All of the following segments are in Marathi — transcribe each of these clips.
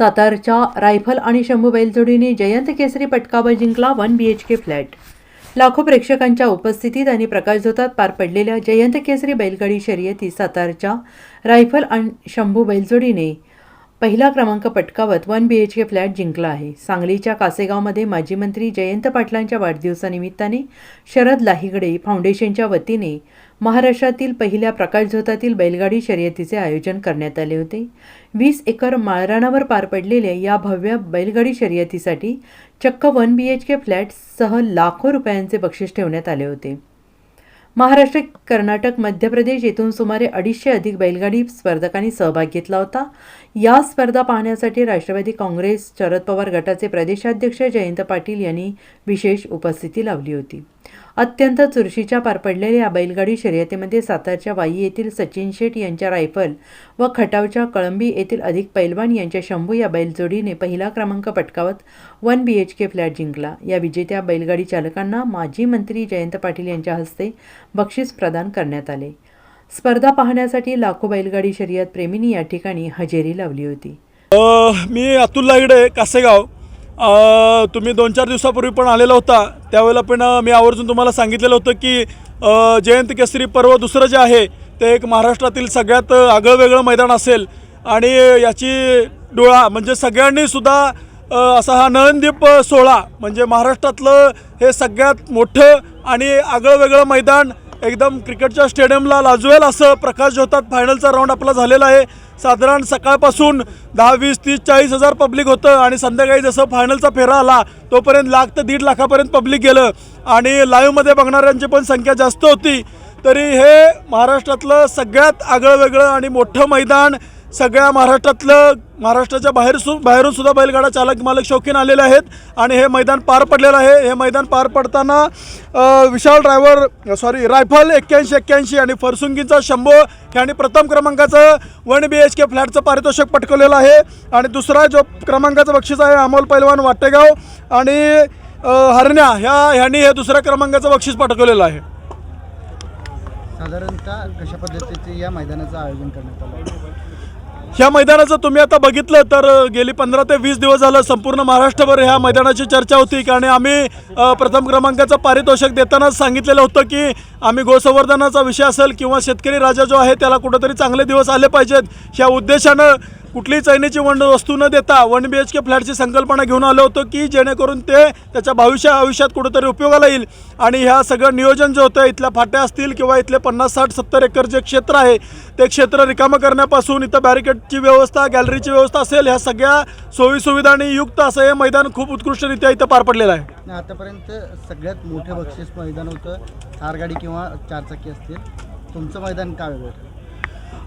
सातारच्या रायफल आणि शंभू बैलजोडीने जयंत केसरी पटकाबा जिंकला one B H K flat. लाखो प्रेक्षकांच्या उपस्थितीत आणि प्रकाशझोतात पार पडलेल्या जयंत केसरी बैलगाडी शर्यती सातारच्या रायफल आणि शंभू बैलजोडीने पहिला क्रमांक पटकावत one B H K flat जिंकला आहे. सांगलीच्या कासेगावमध्ये माजी मंत्री जयंत पाटलांच्या वाढदिवसानिमित्ताने शरद लाहिगडे फाउंडेशनच्या वतीने महाराष्ट्रातील पहिल्या प्रकाशझोतातील बैलगाडी शर्यतीचे आयोजन करण्यात आले होते. वीस एकर माळरानावर पार पडलेल्या या भव्य बैलगाडी शर्यतीसाठी चक्क वन बी एच के फ्लॅट्ससह लाखो रुपयांचे बक्षीस ठेवण्यात आले होते. महाराष्ट्र कर्नाटक मध्य प्रदेश येथून सुमारे अडीचशे अधिक बैलगाडी स्पर्धकांनी सहभाग घेतला होता. या स्पर्धा पाहण्यासाठी राष्ट्रवादी काँग्रेस शरद पवार गटाचे प्रदेशाध्यक्ष जयंत पाटील यांनी विशेष उपस्थिती लावली होती. अत्यंत चुरशीच्या पार पडलेल्या या बैलगाडी शर्यतीमध्ये सातारच्या वाई येथील सचिन शेठ यांच्या रायफल व खटावच्या कळंबी येथील अधिक पैलवान यांच्या शंभू या बैलजोडीने पहिला क्रमांक पटकावत one B H K flat जिंकला. या विजेत्या बैलगाडी चालकांना माजी मंत्री जयंत पाटील यांच्या हस्ते बक्षीस प्रदान करण्यात आले. स्पर्धा पाहण्यासाठी लाखो बैलगाडी शर्यत प्रेमींनी या ठिकाणी हजेरी लावली होती. मी अतुल लागडे कासेगाव. तुम्ही दोन चार दिवसापूर्वी पण आलेला होता. त्यावेळेला पण मी आवर्जून तुम्हाला सांगितलेलं होतं की जयंत केसरी पर्व दुसरं जे आहे ते एक महाराष्ट्रातील सगळ्यात आगळं वेगळं मैदान असेल. आणि याची डोळा म्हणजे सगळ्यांनीसुद्धा असा हा नयनदीप सोहळा म्हणजे महाराष्ट्रातलं हे सगळ्यात मोठं आणि आगळं वेगळं मैदान एकदम क्रिकेटच्या स्टेडियमला लाजवेल असं प्रकाश होतात फायनलचा राऊंड आपला झालेला आहे. साधारण सकाळपासून दहा वीस तीस चाळीस हजार पब्लिक होतं आणि संध्याकाळी जसं फायनलचा फेरा आला तोपर्यंत लाख ते दीड लाखापर्यंत पब्लिक गेलं. आणि लाईव्हमध्ये बघणाऱ्यांची पण संख्या जास्त होती. तरी हे महाराष्ट्रातलं सगळ्यात आगळं वेगळं आणि मोठं मैदान सगळ्या महाराष्ट्रातलं महाराष्ट्राच्या बाहेर सु बाहेरून सुद्धा बैलगाडा चालक मालक शौकीन आलेले आहेत आणि हे मैदान पार पडलेलं आहे. हे मैदान पार पडताना विशाल ड्रायव्हर सॉरी रायफल एक्क्याऐंशी एक्क्याऐंशी आणि फरसुंगीचा शंभो यांनी प्रथम क्रमांकाचं वन बी एच के फ्लॅटचं पारितोषिक पटकवलेलं आहे. आणि दुसरा जो क्रमांकाचं बक्षीस आहे अमोल पैलवान वाटेगाव आणि हरण्या ह्या ह्यांनी हे दुसऱ्या क्रमांकाचं बक्षीस पटकवलेलं आहे. साधारणतः कशा पद्धतीचे या मैदानाचं आयोजन करण्यात आलं? आहे? ह्या मैदानाचं तुम्ही आता बघितलं तर गेली पंधरा ते वीस दिवस झालं संपूर्ण महाराष्ट्रभर ह्या मैदानाची चर्चा होती. आणि आम्ही प्रथम क्रमांकाचं पारितोषिक देतानाच सांगितलेलं होतं की आम्ही गोसंवर्धनाचा विषय असेल किंवा शेतकरी राजा जो आहे त्याला कुठंतरी चांगले दिवस आले पाहिजेत. ह्या उद्देशानं कुठलीही चैनीची वन वस्तू न देता वन बी एच के फ्लॅटची संकल्पना घेऊन आलो होतो की जेणेकरून ते त्याच्या भविष्य आयुष्यात कुठंतरी उपयोगाला येईल. आणि ह्या सगळं नियोजन जे होतं इथल्या फाट्या असतील किंवा इथले पन्नास साठ सत्तर एकर जे क्षेत्र आहे ते क्षेत्र रिकामं करण्यापासून इथं बॅरिकेडची व्यवस्था गॅलरीची व्यवस्था असेल ह्या सगळ्या सोयीसुविधांनी युक्त असं हे मैदान खूप उत्कृष्टरित्या इथं पार पडलेलं आहे. आतापर्यंत सगळ्यात मोठं बक्षीस मैदान होतं थार गाडी किंवा चारचाकी असतील. तुमचं मैदान काय वेगळं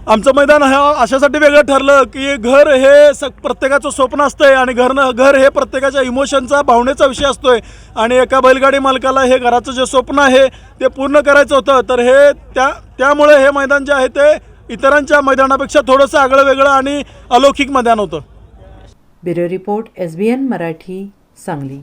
आमचं मैदान हा अशासाठी वेगळं ठरलं की घर हे स प्रत्येकाचं स्वप्न असतंय आणि घरनं घर हे प्रत्येकाच्या इमोशनचा भावनेचा विषय असतोय. आणि एका बैलगाडी मालकाला हे घराचं जे स्वप्न आहे ते पूर्ण करायचं होतं. तर हे त्या त्यामुळे हे मैदान जे आहे ते इतरांच्या मैदानापेक्षा थोडंसं आगळं वेगळं आणि अलौकिक मैदान होतं. Bureau report S B N Marathi Sangli.